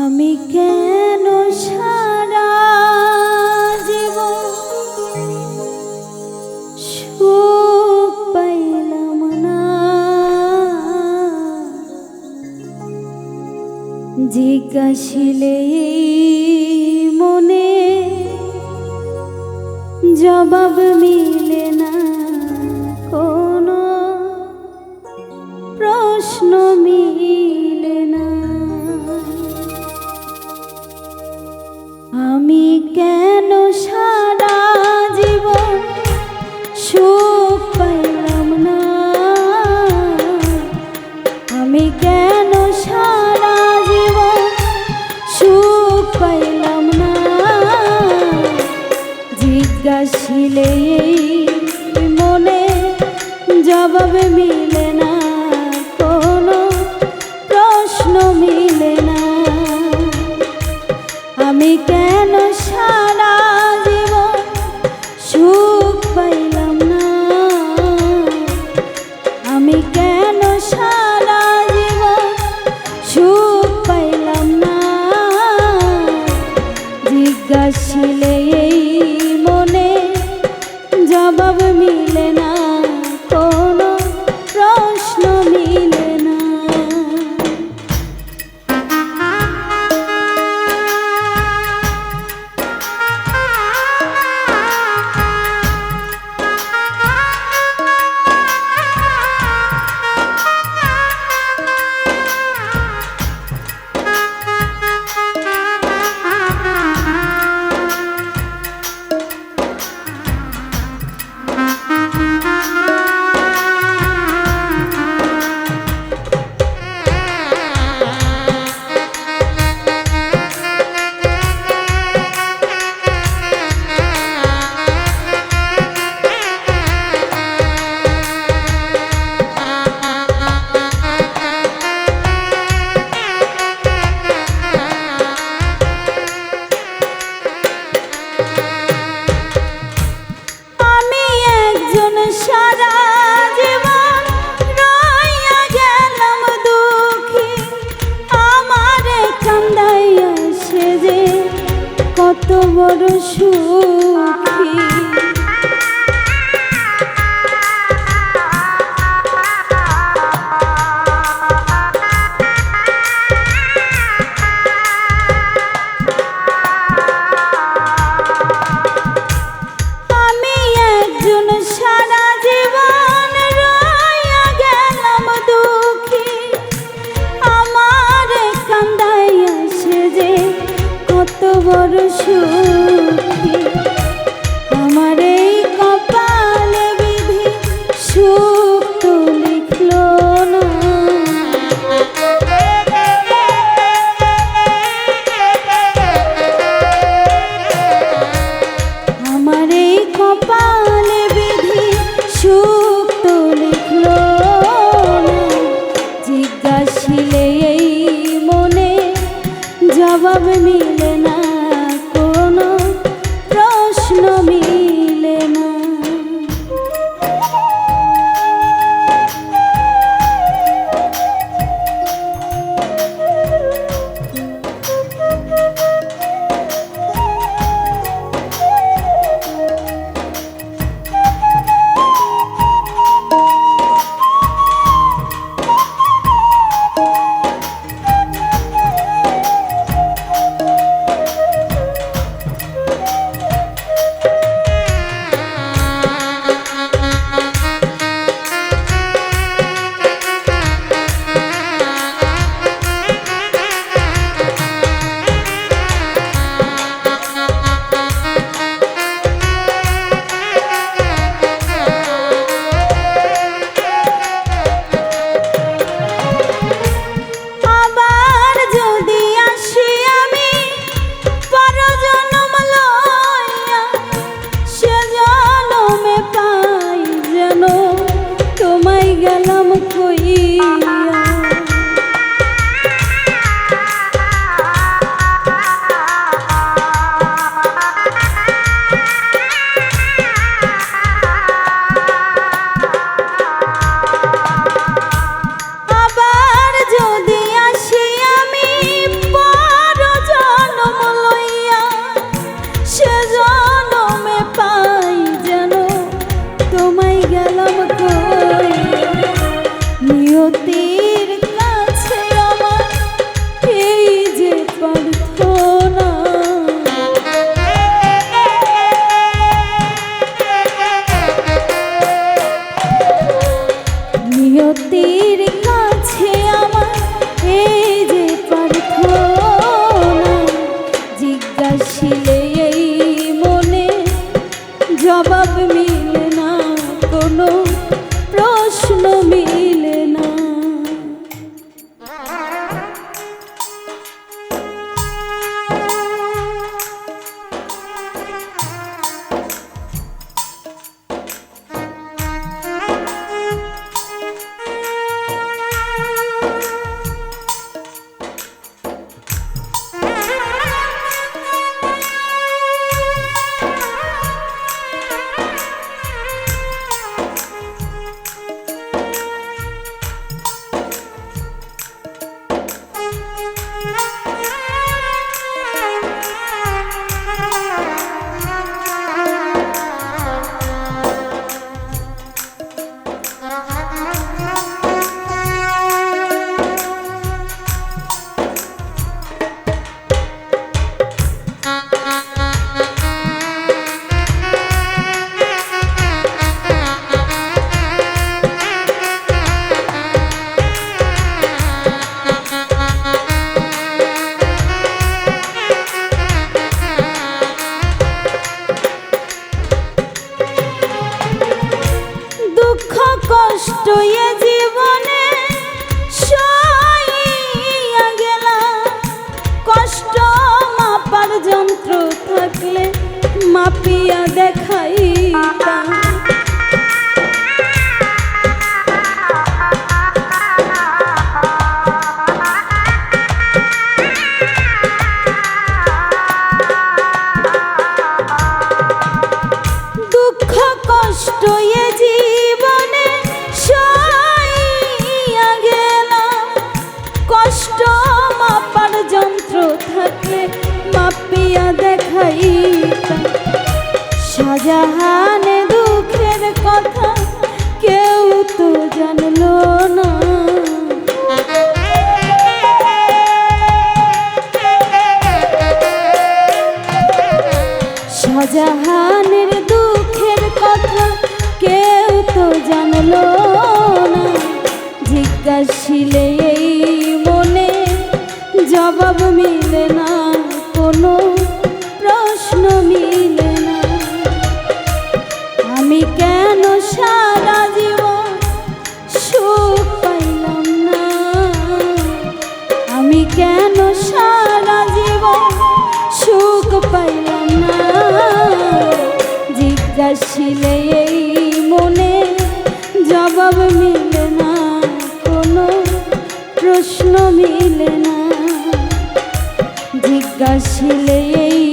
আমি কেন সারা জীব সুখ পাইলাম না? জিজ্ঞাসিলে মনে জবাব মিলে না। கையிலேயே রসুল পরশুখী জবাব মিলে না কোনো প্রশ্ন মিলে মাপিয়া দেখাইতাম দুঃখ কষ্ট এ জীবনে সইয়া গেলাম। কষ্ট মাপার যন্ত্র থাকলে মাপিয়া দেখাইতাম শাহজাহানে দুঃখের কথা কেউ তো জানলো না। শাহজাহানের দুঃখের কথা কেউ তো জানলো না। জিজ্ঞাসিলে এই মনে জবাব মিলে না কোনো। কেন সুখ পাইলাম না? আমি কেন সুখ পাইলাম না? মনে জবাব মিলে না, কোনো প্রশ্ন মিলে না। জিজ্ঞাসিলে এই